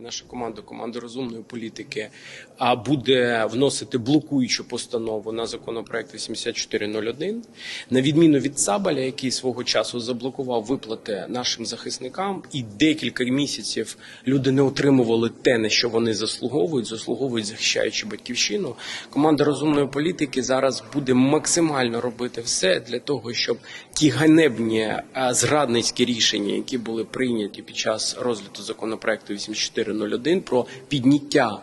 Наша команда, команда розумної політики, буде вносити блокуючу постанову на законопроект 8401. На відміну від Цабаля, який свого часу заблокував виплати нашим захисникам, і декілька місяців люди не отримували те, на що вони заслуговують, заслуговують захищаючи батьківщину. Команда розумної політики зараз буде максимально робити все для того, щоб ті ганебні зрадницькі рішення, які були прийняті під час розгляду законопроекту 8401 про підняття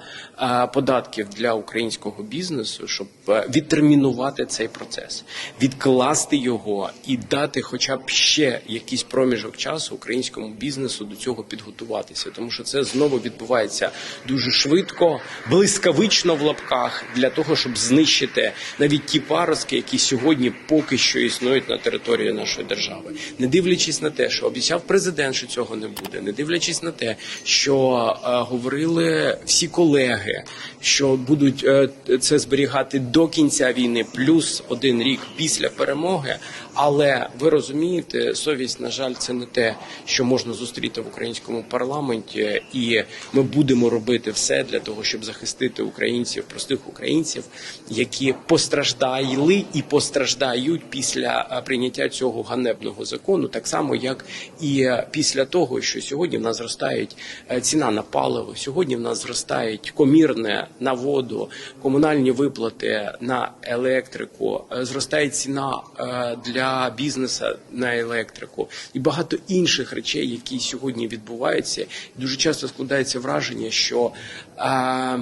податків для українського бізнесу, щоб е, відтермінувати цей процес, відкласти його і дати, хоча б ще якийсь проміжок часу українському бізнесу до цього підготуватися, тому що це знову відбувається дуже швидко, блискавично в лапках для того, щоб знищити навіть ті паростки, які сьогодні поки що існують на території нашої держави, не дивлячись на те, що обіцяв президент, що цього не буде, не дивлячись на те, що е, говорили всі колеги, що будуть е, це зберігати до кінця війни, плюс один рік після перемоги. Але ви розумієте, совість, на жаль, це не те, що можна зустріти в українському парламенті, і ми будемо робити все для того, щоб захистити українців, простих українців, які постраждали і постраждають після е, прийняття цього ганебного закону, так само як і е, після того, що сьогодні в нас зростають е, ціна на паливо, сьогодні в нас зростають комірне на воду, комунальні виплати на електрику, е, зростає ціна е, для бізнесу на електрику і багато інших речей, які сьогодні відбуваються. Дуже часто складається враження, що е,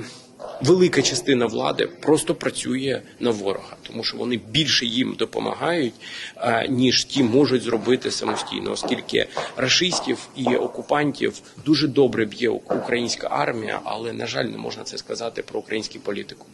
велика частина влади просто працює на ворога, тому що вони більше їм допомагають, е, ніж ті можуть зробити самостійно, оскільки рашистів і окупантів дуже добре б'є українська армія, але на жаль, не можна це сказати про українську політику.